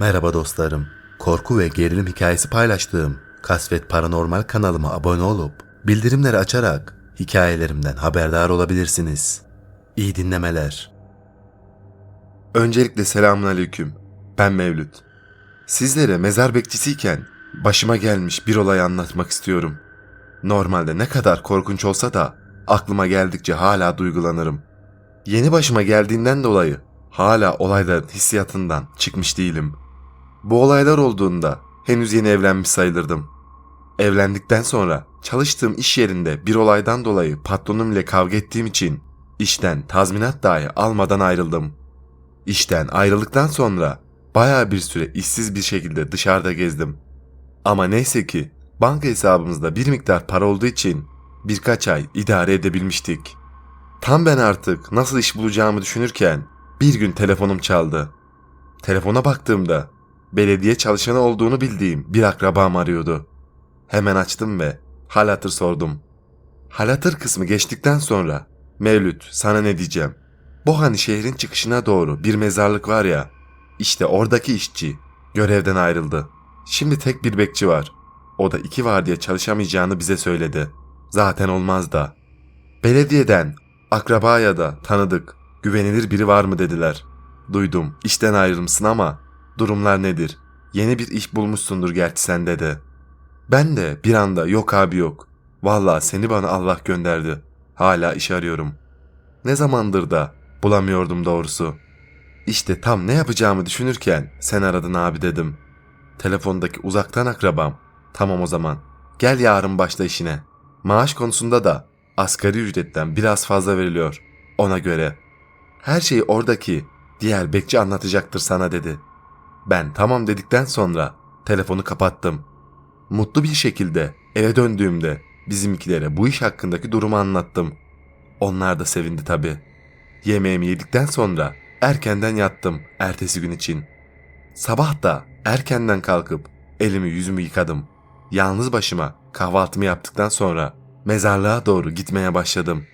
Merhaba dostlarım. Korku ve gerilim hikayesi paylaştığım Kasvet Paranormal kanalıma abone olup bildirimleri açarak hikayelerimden haberdar olabilirsiniz. İyi dinlemeler. Öncelikle selamünaleyküm. Ben Mevlüt. Sizlere mezar bekçisiyken başıma gelmiş bir olayı anlatmak istiyorum. Normalde ne kadar korkunç olsa da aklıma geldikçe hala duygulanırım. Yeni başıma geldiğinden dolayı hala olayların hissiyatından çıkmış değilim. Bu olaylar olduğunda henüz yeni evlenmiş sayılırdım. Evlendikten sonra çalıştığım iş yerinde bir olaydan dolayı patronum ile kavga ettiğim için işten tazminat dahi almadan ayrıldım. İşten ayrıldıktan sonra baya bir süre işsiz bir şekilde dışarıda gezdim. Ama neyse ki banka hesabımızda bir miktar para olduğu için birkaç ay idare edebilmiştik. Tam ben artık nasıl iş bulacağımı düşünürken bir gün telefonum çaldı. Telefona baktığımda belediye çalışanı olduğunu bildiğim bir akrabam arıyordu. Hemen açtım ve hal hatır sordum. Hal hatır kısmı geçtikten sonra Mevlüt sana ne diyeceğim. Bu hani şehrin çıkışına doğru bir mezarlık var ya. İşte oradaki işçi görevden ayrıldı. Şimdi tek bir bekçi var. O da iki var diye çalışamayacağını bize söyledi. Zaten olmaz da. Belediyeden akraba ya da tanıdık güvenilir biri var mı dediler. Duydum işten ayrılmışsın ama durumlar nedir? Yeni bir iş bulmuşsundur gerçi sen dedi. Ben de bir anda yok abi yok. Vallahi seni bana Allah gönderdi. Hala iş arıyorum. Ne zamandır da bulamıyordum doğrusu. İşte tam ne yapacağımı düşünürken sen aradın abi dedim. Telefondaki uzaktan akrabam. Tamam o zaman. Gel yarın başla işine. Maaş konusunda da asgari ücretten biraz fazla veriliyor. Ona göre. Her şeyi oradaki diğer bekçi anlatacaktır sana dedi. Ben tamam dedikten sonra telefonu kapattım. Mutlu bir şekilde eve döndüğümde bizimkilere bu iş hakkındaki durumu anlattım. Onlar da sevindi tabi. Yemeğimi yedikten sonra erkenden yattım ertesi gün için. Sabah da erkenden kalkıp elimi yüzümü yıkadım. Yalnız başıma kahvaltımı yaptıktan sonra mezarlığa doğru gitmeye başladım.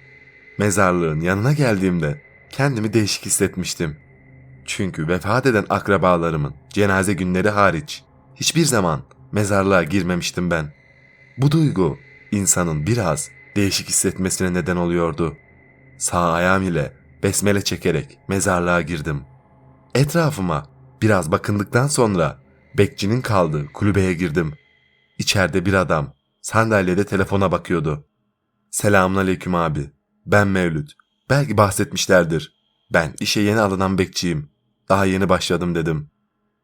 Mezarlığın yanına geldiğimde kendimi değişik hissetmiştim. Çünkü vefat eden akrabalarımın cenaze günleri hariç hiçbir zaman mezarlığa girmemiştim ben. Bu duygu insanın biraz değişik hissetmesine neden oluyordu. Sağ ayağım ile besmele çekerek mezarlığa girdim. Etrafıma biraz bakındıktan sonra bekçinin kaldığı kulübeye girdim. İçeride bir adam sandalyede telefona bakıyordu. Selamun aleyküm abi. Ben Mevlüt. Belki bahsetmişlerdir. Ben işe yeni alınan bekçiyim. Daha yeni başladım dedim.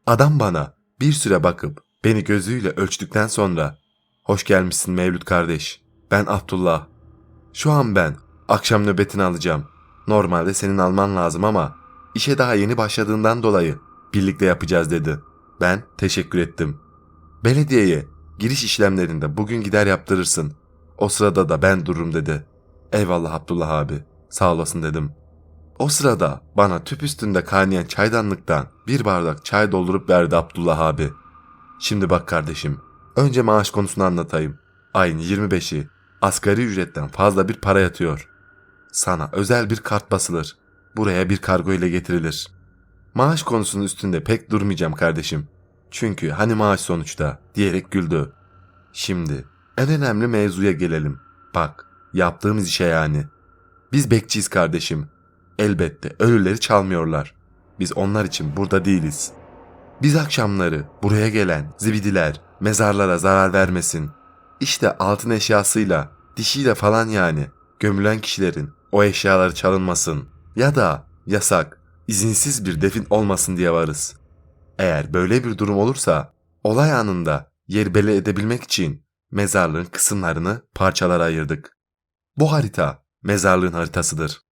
Adam bana bir süre bakıp beni gözüyle ölçtükten sonra Hoş gelmişsin Mevlüt kardeş. Ben Abdullah. Şu an ben akşam nöbetini alacağım. Normalde senin alman lazım ama işe daha yeni başladığından dolayı birlikte yapacağız dedi. Ben teşekkür ettim. Belediyeye giriş işlemlerinde bugün gider yaptırırsın. O sırada da ben dururum dedi. Eyvallah Abdullah abi. Sağ olasın dedim. O sırada bana tüp üstünde kaynayan çaydanlıktan bir bardak çay doldurup verdi Abdullah abi. Şimdi bak kardeşim. Önce maaş konusunu anlatayım. Ayın 25'i asgari ücretten fazla bir para yatıyor. Sana özel bir kart basılır. Buraya bir kargo ile getirilir. Maaş konusunun üstünde pek durmayacağım kardeşim. Çünkü hani maaş sonuçta diyerek güldü. Şimdi en önemli mevzuya gelelim. Bak yaptığımız işe yani. Biz bekçiyiz kardeşim. Elbette ölüleri çalmıyorlar. Biz onlar için burada değiliz. Biz akşamları buraya gelen zibidiler mezarlara zarar vermesin. İşte altın eşyasıyla, dişiyle falan yani gömülen kişilerin o eşyaları çalınmasın ya da yasak, izinsiz bir defin olmasın diye varız. Eğer böyle bir durum olursa olay anında yer belli edebilmek için mezarlığın kısımlarını parçalara ayırdık. Bu harita mezarlığın haritasıdır.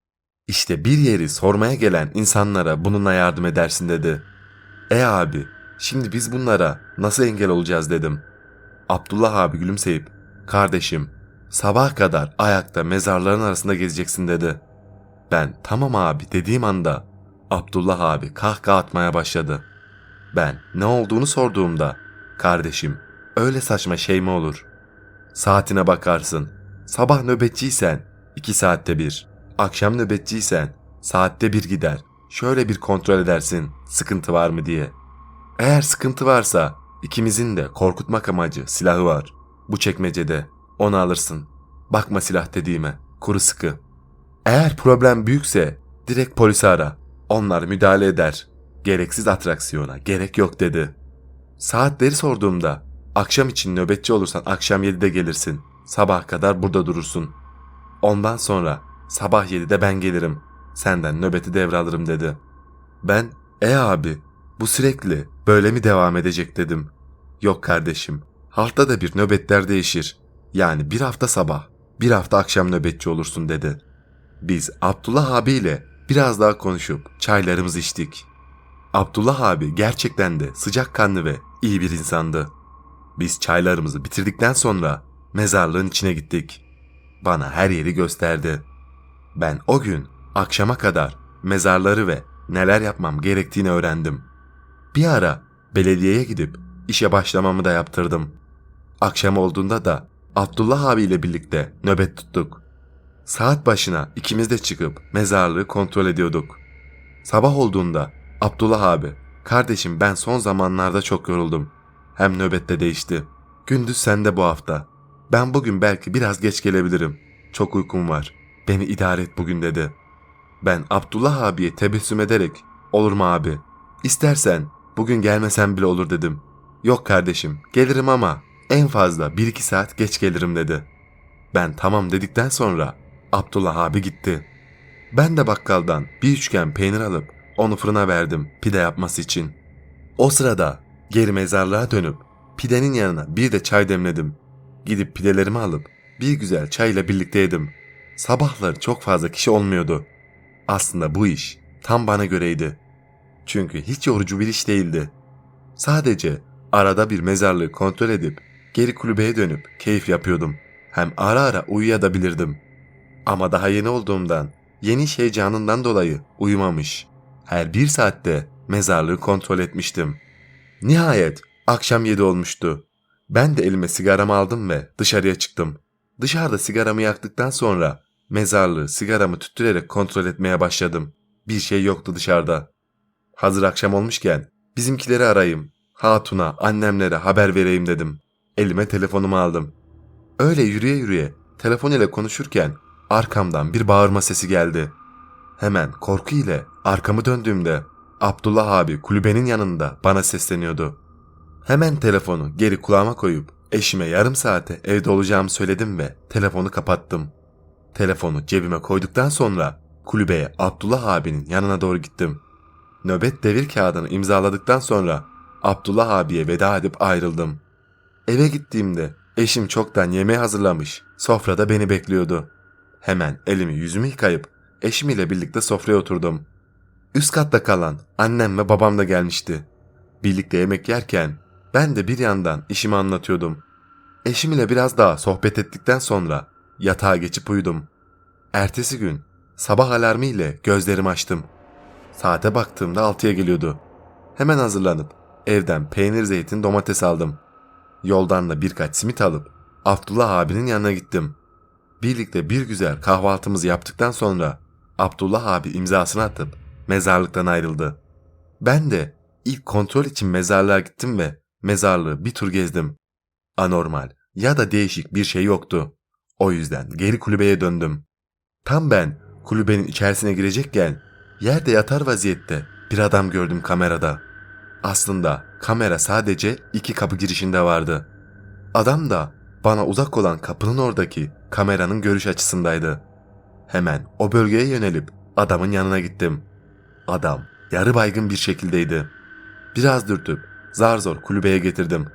İşte bir yeri sormaya gelen insanlara bununla yardım edersin dedi. E abi Şimdi biz bunlara nasıl engel olacağız dedim. Abdullah abi gülümseyip kardeşim sabah kadar ayakta mezarların arasında gezeceksin dedi. Ben tamam abi dediğim anda Abdullah abi kahkaha atmaya başladı. Ben ne olduğunu sorduğumda kardeşim öyle saçma şey mi olur? Saatine bakarsın. Sabah nöbetçiysen iki saatte bir. Akşam nöbetçiysen saatte bir gider. Şöyle bir kontrol edersin sıkıntı var mı diye.'' Eğer sıkıntı varsa ikimizin de korkutmak amacı silahı var. Bu çekmecede. Onu alırsın. Bakma silah dediğime. Kuru sıkı. Eğer problem büyükse direkt polisi ara. Onlar müdahale eder. Gereksiz atraksiyona gerek yok dedi. Saatleri sorduğumda akşam için nöbetçi olursan akşam 7'de gelirsin. Sabah kadar burada durursun. Ondan sonra sabah 7'de ben gelirim. Senden nöbeti devralırım dedi. Ben e abi bu sürekli böyle mi devam edecek dedim. Yok kardeşim haftada bir nöbetler değişir. Yani bir hafta sabah bir hafta akşam nöbetçi olursun dedi. Biz Abdullah abiyle biraz daha konuşup çaylarımızı içtik. Abdullah abi gerçekten de sıcakkanlı ve iyi bir insandı. Biz çaylarımızı bitirdikten sonra mezarlığın içine gittik. Bana her yeri gösterdi. Ben o gün akşama kadar mezarları ve neler yapmam gerektiğini öğrendim. Bir ara belediyeye gidip işe başlamamı da yaptırdım. Akşam olduğunda da Abdullah abiyle birlikte nöbet tuttuk. Saat başına ikimiz de çıkıp mezarlığı kontrol ediyorduk. Sabah olduğunda Abdullah abi, kardeşim ben son zamanlarda çok yoruldum. Hem nöbette değişti. Gündüz sende bu hafta. Ben bugün belki biraz geç gelebilirim. Çok uykum var. Beni idare et bugün dedi. Ben Abdullah abiye tebessüm ederek olur mu abi? İstersen bugün gelmesen bile olur dedim. Yok kardeşim gelirim ama en fazla bir iki saat geç gelirim dedi. Ben tamam dedikten sonra Abdullah abi gitti. Ben de bakkaldan bir üçgen peynir alıp onu fırına verdim pide yapması için. O sırada geri mezarlığa dönüp pidenin yanına bir de çay demledim. Gidip pidelerimi alıp bir güzel çayla birlikte yedim. Sabahları çok fazla kişi olmuyordu. Aslında bu iş tam bana göreydi. Çünkü hiç yorucu bir iş değildi. Sadece arada bir mezarlığı kontrol edip geri kulübeye dönüp keyif yapıyordum. Hem ara ara uyuyabilirdim. Ama daha yeni olduğumdan, yeni iş heyecanından dolayı uyumamış. Her bir saatte mezarlığı kontrol etmiştim. Nihayet akşam yedi olmuştu. Ben de elime sigaramı aldım ve dışarıya çıktım. Dışarıda sigaramı yaktıktan sonra mezarlığı sigaramı tüttürerek kontrol etmeye başladım. Bir şey yoktu dışarıda. Hazır akşam olmuşken bizimkileri arayayım. Hatun'a, annemlere haber vereyim dedim. Elime telefonumu aldım. Öyle yürüye yürüye telefon ile konuşurken arkamdan bir bağırma sesi geldi. Hemen korku ile arkamı döndüğümde Abdullah abi kulübenin yanında bana sesleniyordu. Hemen telefonu geri kulağıma koyup eşime yarım saate evde olacağımı söyledim ve telefonu kapattım. Telefonu cebime koyduktan sonra kulübeye Abdullah abinin yanına doğru gittim. Nöbet devir kağıdını imzaladıktan sonra Abdullah abiye veda edip ayrıldım. Eve gittiğimde eşim çoktan yemeği hazırlamış, sofrada beni bekliyordu. Hemen elimi yüzümü yıkayıp eşim ile birlikte sofraya oturdum. Üst katta kalan annem ve babam da gelmişti. Birlikte yemek yerken ben de bir yandan işimi anlatıyordum. Eşim ile biraz daha sohbet ettikten sonra yatağa geçip uyudum. Ertesi gün sabah alarmı ile gözlerimi açtım. Saate baktığımda altıya geliyordu. Hemen hazırlanıp evden peynir, zeytin, domates aldım. Yoldan da birkaç simit alıp Abdullah abinin yanına gittim. Birlikte bir güzel kahvaltımızı yaptıktan sonra Abdullah abi imzasını atıp mezarlıktan ayrıldı. Ben de ilk kontrol için mezarlığa gittim ve mezarlığı bir tur gezdim. Anormal ya da değişik bir şey yoktu. O yüzden geri kulübeye döndüm. Tam ben kulübenin içerisine girecekken yerde yatar vaziyette bir adam gördüm kamerada. Aslında kamera sadece iki kapı girişinde vardı. Adam da bana uzak olan kapının oradaki kameranın görüş açısındaydı. Hemen o bölgeye yönelip adamın yanına gittim. Adam yarı baygın bir şekildeydi. Biraz dürtüp zar zor kulübeye getirdim.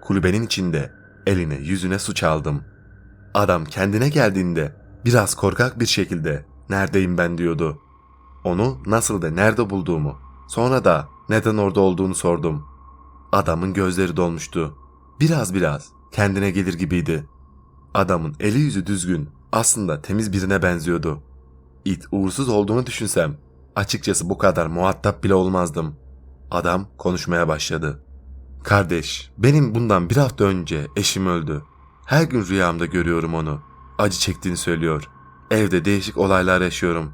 Kulübenin içinde eline yüzüne su çaldım. Adam kendine geldiğinde biraz korkak bir şekilde neredeyim ben diyordu. Onu nasıl da nerede bulduğumu, sonra da neden orada olduğunu sordum. Adamın gözleri dolmuştu. Biraz biraz kendine gelir gibiydi. Adamın eli yüzü düzgün, aslında temiz birine benziyordu. İt uğursuz olduğunu düşünsem, açıkçası bu kadar muhatap bile olmazdım. Adam konuşmaya başladı. Kardeş, benim bundan bir hafta önce eşim öldü. Her gün rüyamda görüyorum onu. Acı çektiğini söylüyor. Evde değişik olaylar yaşıyorum.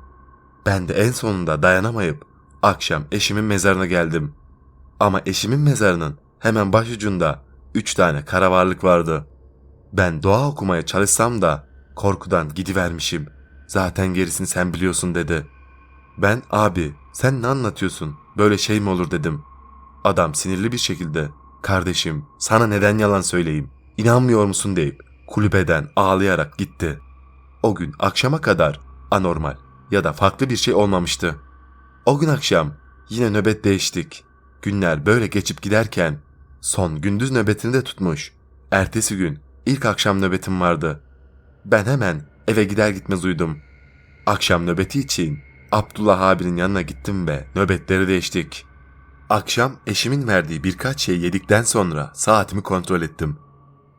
Ben de en sonunda dayanamayıp akşam eşimin mezarına geldim. Ama eşimin mezarının hemen başucunda üç tane kara varlık vardı. Ben dua okumaya çalışsam da korkudan gidivermişim. Zaten gerisini sen biliyorsun dedi. Ben abi sen ne anlatıyorsun? Böyle şey mi olur dedim. Adam sinirli bir şekilde kardeşim sana neden yalan söyleyeyim? İnanmıyor musun deyip kulübeden ağlayarak gitti. O gün akşama kadar anormal ya da farklı bir şey olmamıştı. O gün akşam yine nöbet değiştik. Günler böyle geçip giderken son gündüz nöbetini de tutmuş. Ertesi gün ilk akşam nöbetim vardı. Ben hemen eve gider gitmez uyudum. Akşam nöbeti için Abdullah abinin yanına gittim ve nöbetleri değiştik. Akşam eşimin verdiği birkaç şey yedikten sonra saatimi kontrol ettim.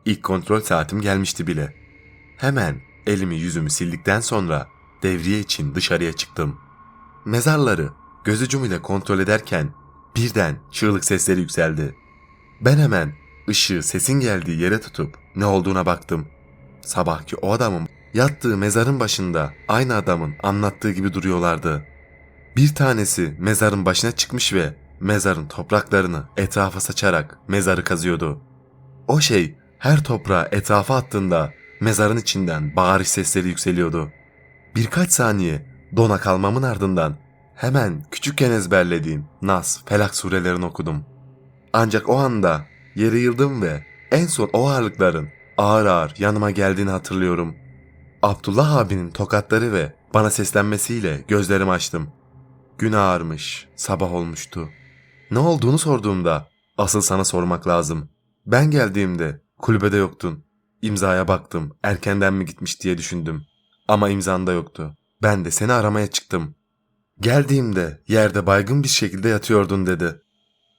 İlk kontrol saatim gelmişti bile. Hemen elimi yüzümü sildikten sonra devriye için dışarıya çıktım. Mezarları göz ucumuyla kontrol ederken birden çığlık sesleri yükseldi. Ben hemen ışığı sesin geldiği yere tutup ne olduğuna baktım. Sabahki o adamın yattığı mezarın başında aynı adamın anlattığı gibi duruyorlardı. Bir tanesi mezarın başına çıkmış ve mezarın topraklarını etrafa saçarak mezarı kazıyordu. O şey her toprağı etrafa attığında mezarın içinden bağırış sesleri yükseliyordu. Birkaç saniye dona kalmamın ardından hemen küçükken ezberlediğim Nas, Felak surelerini okudum. Ancak o anda yere yıldım ve en son o ağırlıkların ağır ağır yanıma geldiğini hatırlıyorum. Abdullah abinin tokatları ve bana seslenmesiyle gözlerimi açtım. Gün ağarmış, sabah olmuştu. Ne olduğunu sorduğumda asıl sana sormak lazım. Ben geldiğimde kulübede yoktun. İmzaya baktım, erkenden mi gitmiş diye düşündüm. Ama imzanda yoktu. Ben de seni aramaya çıktım. Geldiğimde yerde baygın bir şekilde yatıyordun dedi.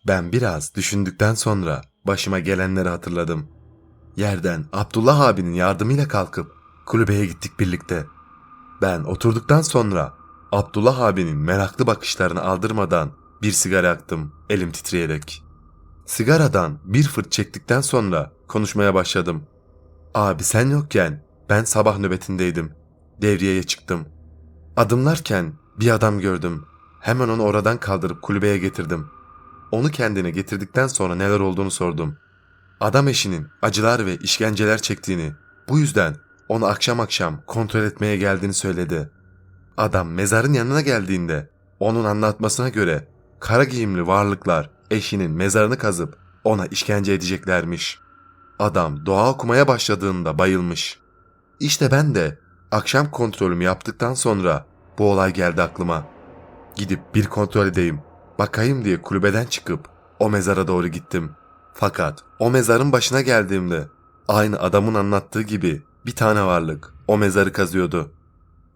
Ben biraz düşündükten sonra başıma gelenleri hatırladım. Yerden Abdullah abinin yardımıyla kalkıp kulübeye gittik birlikte. Ben oturduktan sonra Abdullah abinin meraklı bakışlarını aldırmadan bir sigara yaktım elim titreyerek. Sigaradan bir fırt çektikten sonra konuşmaya başladım. Abi sen yokken ben sabah nöbetindeydim. Devriyeye çıktım. Adımlarken bir adam gördüm. Hemen onu oradan kaldırıp kulübeye getirdim. Onu kendine getirdikten sonra neler olduğunu sordum. Adam eşinin acılar ve işkenceler çektiğini, bu yüzden onu akşam akşam kontrol etmeye geldiğini söyledi. Adam mezarın yanına geldiğinde onun anlatmasına göre kara giyimli varlıklar eşinin mezarını kazıp ona işkence edeceklermiş. Adam dua okumaya başladığında bayılmış. İşte ben de akşam kontrolümü yaptıktan sonra bu olay geldi aklıma. Gidip bir kontrol edeyim, bakayım diye kulübeden çıkıp o mezara doğru gittim. Fakat o mezarın başına geldiğimde aynı adamın anlattığı gibi bir tane varlık o mezarı kazıyordu.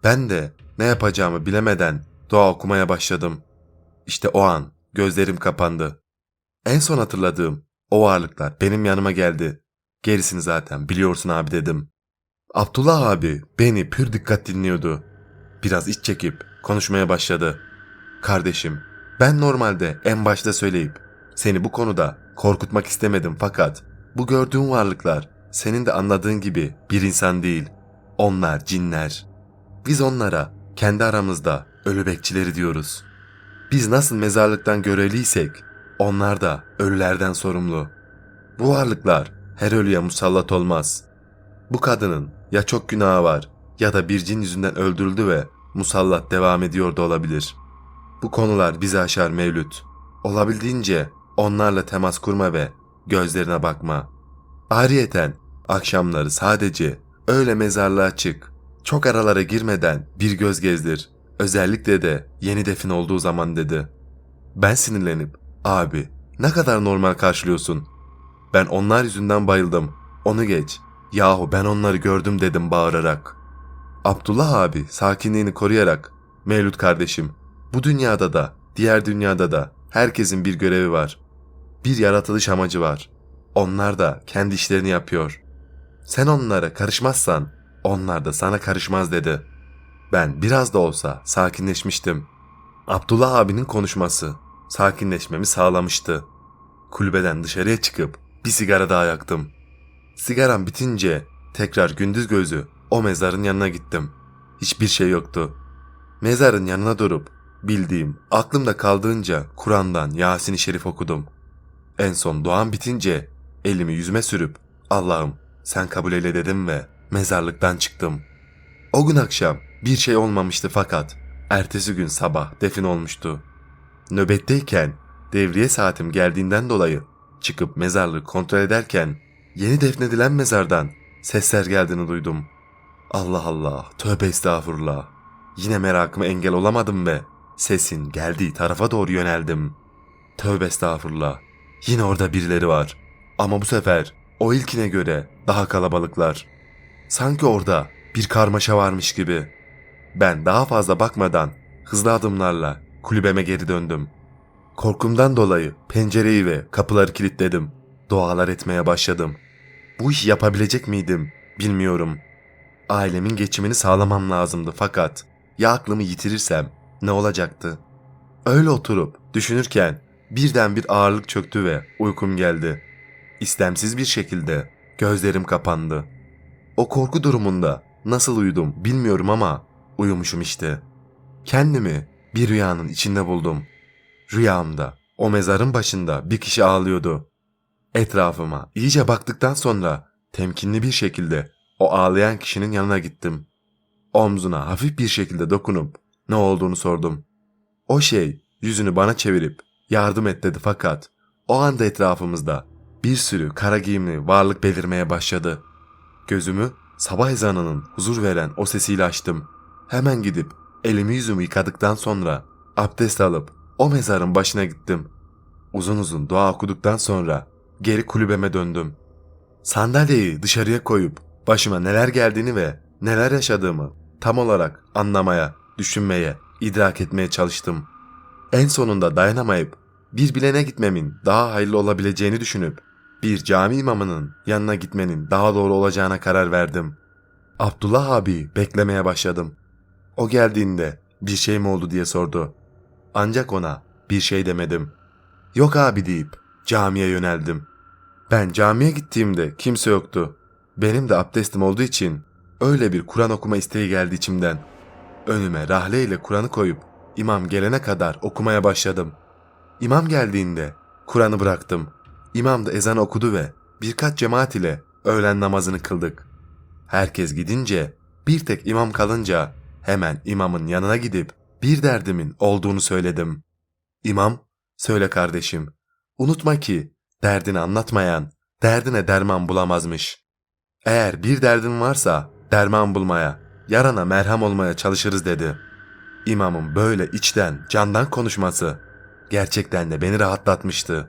Ben de ne yapacağımı bilemeden dua okumaya başladım. İşte o an gözlerim kapandı. En son hatırladığım o varlıklar benim yanıma geldi. Gerisini zaten biliyorsun abi dedim. Abdullah abi beni pür dikkat dinliyordu. Biraz iç çekip konuşmaya başladı. Kardeşim ben normalde en başta söyleyip seni bu konuda korkutmak istemedim fakat bu gördüğün varlıklar senin de anladığın gibi bir insan değil. Onlar cinler. Biz onlara kendi aramızda ölü bekçileri diyoruz. Biz nasıl mezarlıktan görevliysek onlar da ölülerden sorumlu. Bu varlıklar her ölüye musallat olmaz. Bu kadının ya çok günahı var ya da bir cin yüzünden öldürüldü ve musallat devam ediyor da olabilir. Bu konular bizi aşar Mevlüt. Olabildiğince onlarla temas kurma ve gözlerine bakma. Ayrıyeten akşamları sadece öyle mezarlığa çık. Çok aralara girmeden bir göz gezdir. Özellikle de yeni defin olduğu zaman dedi. Ben sinirlenip abi ne kadar normal karşılıyorsun. Ben onlar yüzünden bayıldım. Onu geç. Yahu ben onları gördüm dedim bağırarak. Abdullah abi sakinliğini koruyarak Mevlüt kardeşim bu dünyada da diğer dünyada da herkesin bir görevi var. Bir yaratılış amacı var. Onlar da kendi işlerini yapıyor. Sen onlara karışmazsan onlar da sana karışmaz dedi. Ben biraz da olsa sakinleşmiştim. Abdullah abinin konuşması sakinleşmemi sağlamıştı. Kulübeden dışarıya çıkıp bir sigara daha yaktım. Sigaram bitince tekrar gündüz gözü o mezarın yanına gittim. Hiçbir şey yoktu. Mezarın yanına durup bildiğim, aklımda kaldığınca Kur'an'dan Yasin-i Şerif okudum. En son duam bitince elimi yüzüme sürüp Allah'ım sen kabul eyle dedim ve mezarlıktan çıktım. O gün akşam bir şey olmamıştı fakat ertesi gün sabah defin olmuştu. Nöbetteyken devriye saatim geldiğinden dolayı çıkıp mezarlığı kontrol ederken yeni defnedilen mezardan sesler geldiğini duydum. Allah Allah, tövbe estağfurullah. Yine merakıma engel olamadım ve sesin geldiği tarafa doğru yöneldim. Tövbe estağfurullah. Yine orada birileri var. Ama bu sefer o ilkine göre daha kalabalıklar. Sanki orada bir karmaşa varmış gibi. Ben daha fazla bakmadan hızlı adımlarla kulübeme geri döndüm. Korkumdan dolayı pencereyi ve kapıları kilitledim. Dualar etmeye başladım. Bu işi yapabilecek miydim bilmiyorum. Ailemin geçimini sağlamam lazımdı fakat ya aklımı yitirirsem ne olacaktı? Öyle oturup düşünürken birden bir ağırlık çöktü ve uykum geldi. İstemsiz bir şekilde gözlerim kapandı. O korku durumunda nasıl uyudum bilmiyorum ama uyumuşum işte. Kendimi bir rüyanın içinde buldum. Rüyamda o mezarın başında bir kişi ağlıyordu. Etrafıma iyice baktıktan sonra temkinli bir şekilde o ağlayan kişinin yanına gittim. Omzuna hafif bir şekilde dokunup ne olduğunu sordum. O şey yüzünü bana çevirip yardım et dedi fakat o anda etrafımızda bir sürü kara giyimli varlık belirmeye başladı. Gözümü sabah ezanının huzur veren o sesiyle açtım. Hemen gidip elimi yüzümü yıkadıktan sonra abdest alıp o mezarın başına gittim. Uzun uzun dua okuduktan sonra geri kulübeme döndüm. Sandalyeyi dışarıya koyup başıma neler geldiğini ve neler yaşadığımı tam olarak anlamaya, düşünmeye, idrak etmeye çalıştım. En sonunda dayanamayıp bir bilene gitmemin daha hayırlı olabileceğini düşünüp bir cami imamının yanına gitmenin daha doğru olacağına karar verdim. Abdullah abi beklemeye başladım. O geldiğinde bir şey mi oldu diye sordu. Ancak ona bir şey demedim. Yok abi deyip camiye yöneldim. Ben camiye gittiğimde kimse yoktu. Benim de abdestim olduğu için öyle bir Kur'an okuma isteği geldi içimden. Önüme rahle ile Kur'an'ı koyup imam gelene kadar okumaya başladım. İmam geldiğinde Kur'an'ı bıraktım. İmam da ezan okudu ve birkaç cemaat ile öğlen namazını kıldık. Herkes gidince bir tek imam kalınca hemen imamın yanına gidip bir derdimin olduğunu söyledim. İmam, söyle kardeşim, unutma ki derdini anlatmayan derdine derman bulamazmış. Eğer bir derdin varsa derman bulmaya, yarana merhem olmaya çalışırız dedi. İmamın böyle içten, candan konuşması gerçekten de beni rahatlatmıştı.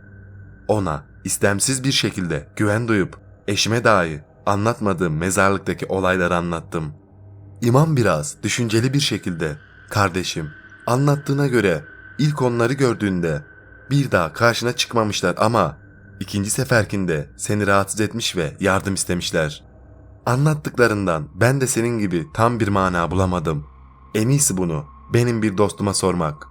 Ona istemsiz bir şekilde güven duyup eşime dahi anlatmadığım mezarlıktaki olayları anlattım. İmam biraz düşünceli bir şekilde kardeşim anlattığına göre ilk onları gördüğünde bir daha karşına çıkmamışlar ama ikinci seferkinde seni rahatsız etmiş ve yardım istemişler. Anlattıklarından ben de senin gibi tam bir mana bulamadım. En iyisi bunu benim bir dostuma sormak.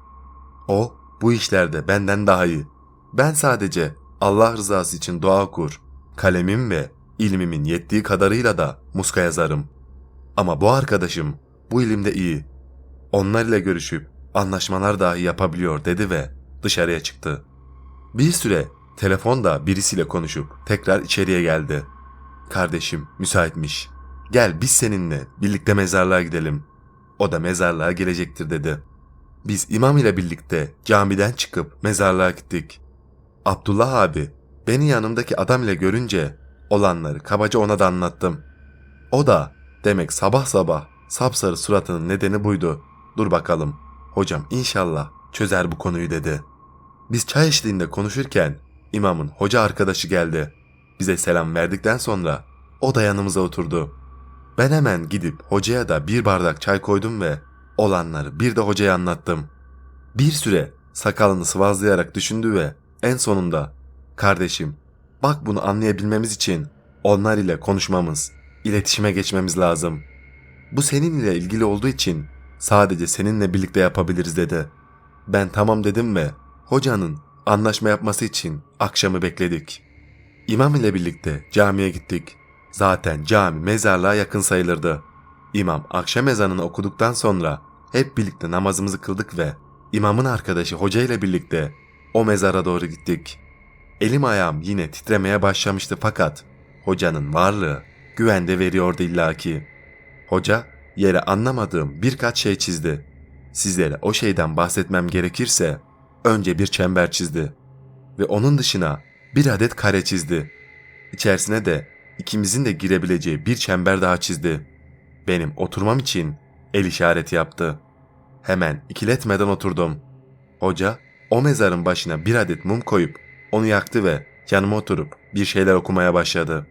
O bu işlerde benden daha iyi. Ben sadece Allah rızası için dua okur. Kalemim ve ilmimin yettiği kadarıyla da muska yazarım. Ama bu arkadaşım bu ilimde iyi. Onlar ile görüşüp anlaşmalar dahi yapabiliyor dedi ve dışarıya çıktı. Bir süre telefonda birisiyle konuşup tekrar içeriye geldi. Kardeşim müsaitmiş. Gel biz seninle birlikte mezarlığa gidelim. O da mezarlığa gelecektir dedi. Biz imam ile birlikte camiden çıkıp mezarlığa gittik. Abdullah abi beni yanımdaki adam ile görünce olanları kabaca ona da anlattım. O da demek sabah sabah sapsarı suratının nedeni buydu. Dur bakalım hocam inşallah çözer bu konuyu dedi. Biz çay eşliğinde konuşurken imamın hoca arkadaşı geldi. Bize selam verdikten sonra o da yanımıza oturdu. Ben hemen gidip hocaya da bir bardak çay koydum ve olanları bir de hocaya anlattım. Bir süre sakalını sıvazlayarak düşündü ve en sonunda kardeşim bak bunu anlayabilmemiz için onlar ile konuşmamız, iletişime geçmemiz lazım. Bu seninle ilgili olduğu için sadece seninle birlikte yapabiliriz dedi. Ben tamam dedim ve hocanın anlaşma yapması için akşamı bekledik. İmam ile birlikte camiye gittik. Zaten cami mezarlığa yakın sayılırdı. İmam akşam ezanını okuduktan sonra hep birlikte namazımızı kıldık ve imamın arkadaşı hoca ile birlikte o mezara doğru gittik. Elim ayağım yine titremeye başlamıştı fakat hocanın varlığı güvende veriyordu illaki. Hoca yere anlamadığım birkaç şey çizdi. Sizlere o şeyden bahsetmem gerekirse önce bir çember çizdi ve onun dışına bir adet kare çizdi. İçerisine de ikimizin de girebileceği bir çember daha çizdi. Benim oturmam için el işareti yaptı. Hemen ikiletmeden oturdum. Hoca o mezarın başına bir adet mum koyup onu yaktı ve yanıma oturup bir şeyler okumaya başladı.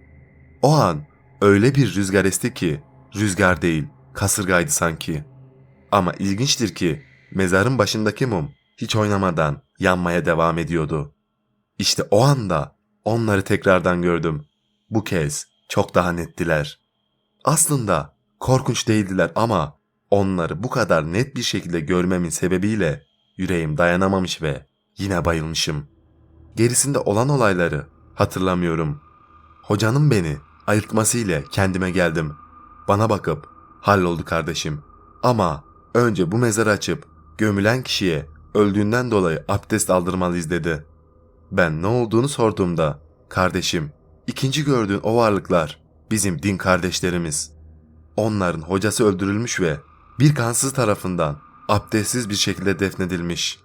O an öyle bir rüzgar esti ki rüzgar değil kasırgaydı sanki. Ama ilginçtir ki mezarın başındaki mum hiç oynamadan yanmaya devam ediyordu. İşte o anda onları tekrardan gördüm. Bu kez çok daha nettiler. Aslında korkunç değildiler ama onları bu kadar net bir şekilde görmemin sebebiyle yüreğim dayanamamış ve yine bayılmışım. Gerisinde olan olayları hatırlamıyorum. Hocanın beni ayırtmasıyla kendime geldim. Bana bakıp halloldu kardeşim. Ama önce bu mezarı açıp gömülen kişiye öldüğünden dolayı abdest aldırmalıyız dedi. Ben ne olduğunu sorduğumda kardeşim ikinci gördüğün o varlıklar bizim din kardeşlerimiz. Onların hocası öldürülmüş ve bir kansız tarafından abdestsiz bir şekilde defnedilmiş.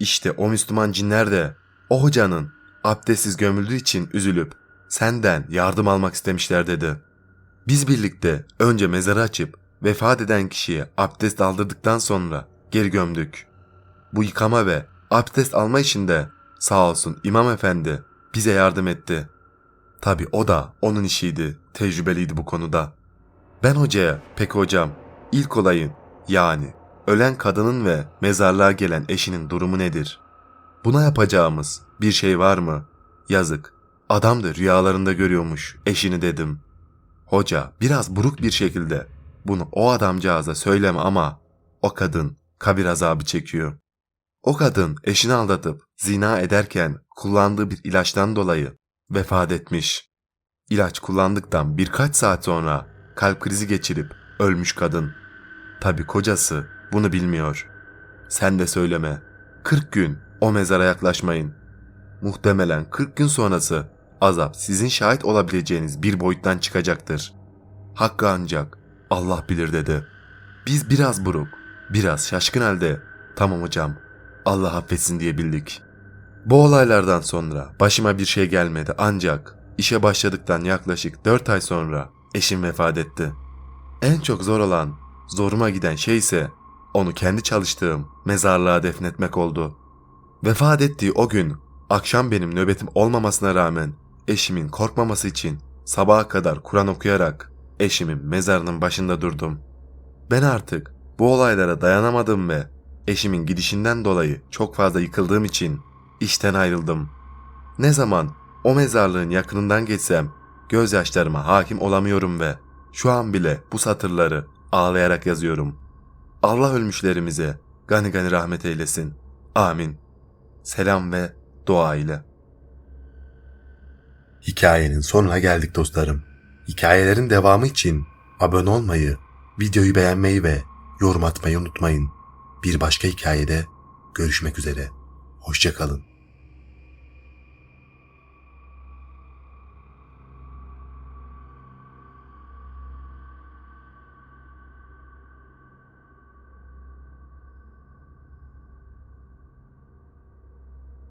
İşte o Müslüman cinler de o hocanın abdestsiz gömüldüğü için üzülüp senden yardım almak istemişler dedi. Biz birlikte önce mezarı açıp vefat eden kişiye abdest aldırdıktan sonra geri gömdük. Bu yıkama ve abdest alma işinde sağ olsun imam efendi bize yardım etti. Tabi o da onun işiydi, tecrübeliydi bu konuda. Ben hocaya, peki hocam, ilk olayın yani ölen kadının ve mezarlığa gelen eşinin durumu nedir? Buna yapacağımız bir şey var mı? Yazık. Adam da rüyalarında görüyormuş eşini dedim. Hoca biraz buruk bir şekilde bunu o adamcağıza söyleme ama o kadın kabir azabı çekiyor. O kadın eşini aldatıp zina ederken kullandığı bir ilaçtan dolayı vefat etmiş. İlaç kullandıktan birkaç saat sonra kalp krizi geçirip ölmüş kadın. Tabi kocası bunu bilmiyor. Sen de söyleme. 40 gün o mezara yaklaşmayın. Muhtemelen 40 gün sonrası azap sizin şahit olabileceğiniz bir boyuttan çıkacaktır. Hakkı ancak Allah bilir dedi. Biz biraz buruk, biraz şaşkın halde tamam hocam Allah affetsin diyebildik. Bu olaylardan sonra başıma bir şey gelmedi ancak işe başladıktan yaklaşık 4 ay sonra eşim vefat etti. En çok zor olan, zoruma giden şey ise onu kendi çalıştığım mezarlığa defnetmek oldu. Vefat ettiği o gün akşam benim nöbetim olmamasına rağmen eşimin korkmaması için sabaha kadar Kur'an okuyarak eşimin mezarının başında durdum. Ben artık bu olaylara dayanamadım ve eşimin gidişinden dolayı çok fazla yıkıldığım için işten ayrıldım. Ne zaman o mezarlığın yakınından geçsem gözyaşlarıma hakim olamıyorum ve şu an bile bu satırları ağlayarak yazıyorum. Allah ölmüşlerimize gani gani rahmet eylesin. Amin. Selam ve dua ile. Hikayenin sonuna geldik dostlarım. Hikayelerin devamı için abone olmayı, videoyu beğenmeyi ve yorum atmayı unutmayın. Bir başka hikayede görüşmek üzere. Hoşçakalın.